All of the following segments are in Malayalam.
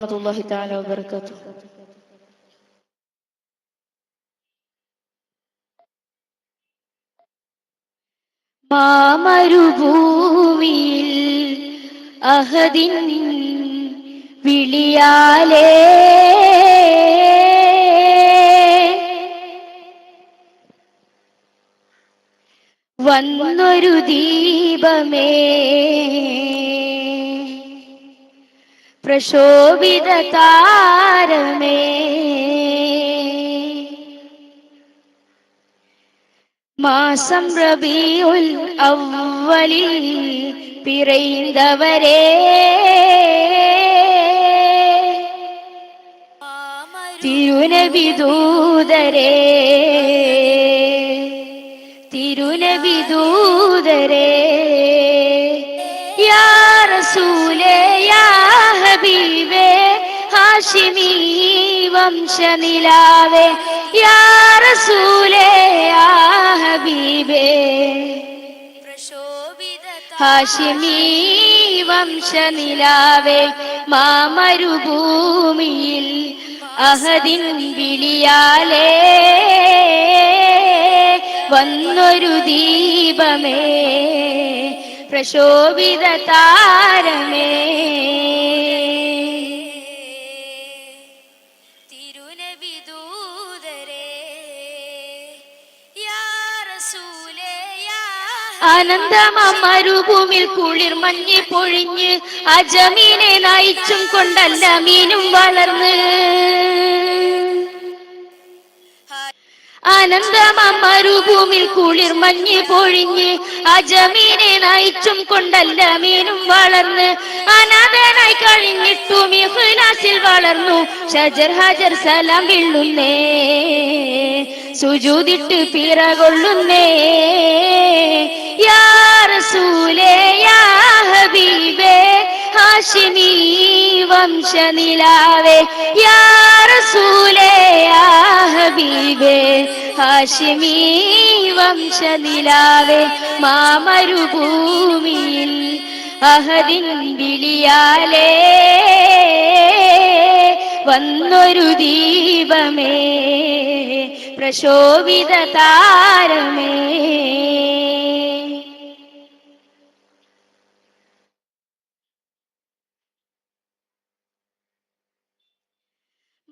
ورحمة الله تعالى وبركاته മാമരുഭൂമിയിൽ അഹദിൻ വിളിയാലേ വന്നൊരു ദീപമേ പ്രശോഭിത താരമേ. മാസം റബിയുൽ അവലിൽ പിറൈന്തവരേ. തിരുനബിദൂതരേ തിരുനബിദൂതരേ യാ റസൂലേ. ഹബീബേ ഹാഷിമി വംശനിലാവേ യാ റസൂലേ യാ ഹബീബേ. ഹാഷിമി വംശനിലാവേ മാമരുഭൂമിയിൽ അഹദിൻ വിളിയാലേ. വന്നൊരു ദീപമേ പ്രശോഭിത താരമേ. യാ അനന്തമരുഭൂമിൽ കുളിർ മഞ്ഞ് പൊഴിഞ്ഞ് അജമീനെ നയിച്ചും കൊണ്ടല്ല മീനും വളർന്ന്. അനന്തമരുഭൂമിൽ കുളിർ മഞ്ഞ് പൊഴിഞ്ഞ് അജമീനെ നയിച്ചും കൊണ്ടല്ല മീനും വളർന്ന്. അനാഥനായി കഴിഞ്ഞിട്ടും ഇഖ്ലാസിൽ വളർന്നു. ഷജർ ഹജർ സലാം വിള്ളുന്നേ. സുജൂതിട്ട് പിറകൊള്ളുന്നേ യാ റസൂലേ യാ ഹബീബേ ഹാഷിമി വംശനിലാവേ. യാ റസൂലേ യാ വംശനിലാവേ. മാമരുഭൂമിയിൽ അഹദിൻ വിളിയാലേ. വന്നൊരു ദീപമേ. പ്രശോഭിത താരമേ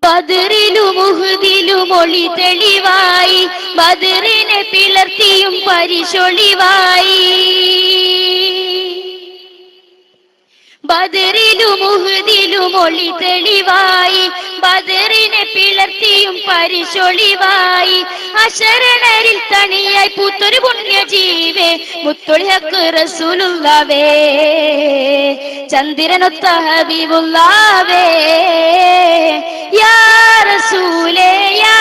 ബദറിലും മുഹുദിലും ഒളി തെളിവായി ബദറിനെ പിളർത്തിയും പരിശൊളിവായി. ബദറിലും ഉഹുദിലും ഒളി തെളിവായി. ബദറിനെ പിളർത്തിയും പരിശൊളിവായി. അശരണരിൽ തണിയായി പൂത്തൊരു പുണ്യജീവേ. മുത്തൊളി റസൂലുള്ളവേ. ചന്ദ്രനൊത്ത ഹബീബുള്ളാവേ. യാ റസൂലേ യാ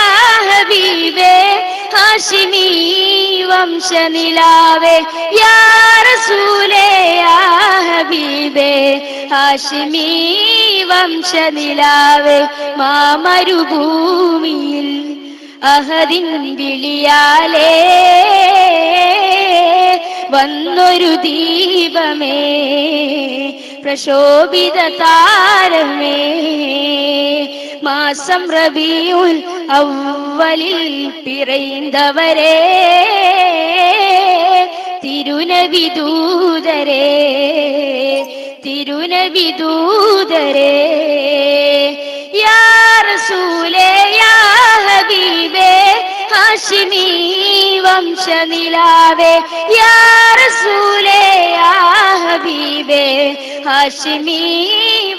ഹബീബേ. ഹാഷിമി വംശനിലാവേ. യാ റസൂലേ യാ ഹാഷിമി വംശനിലാവേ മാമരുഭൂമിയിൽ അഹദിൻ വിളിയാലേ വന്നൊരു ദീപമേ പ്രശോഭിത താരമേ. മാസം റബിയുൽ അവലിൽ പിറൈന്തവരേ തിരുനബിദൂതരേ തിരുനബിദൂതരേ യാ റസൂലേ യാ ഹാഷിമി വംശനിലാവേ. യാ റസൂലേ യാ ഹാഷിമി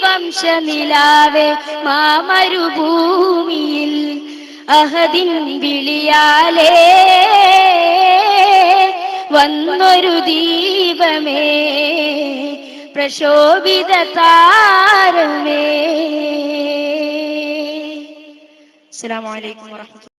വംശനിലാവേ. മാമരുഭൂമിയിൽ അഹദിൻ വിളിയാലേ. വന്നൊരു ദീപമേ. പ്രശോഭിത താരമേ അലൈക്കും വറഹ്മത്തുള്ളാഹി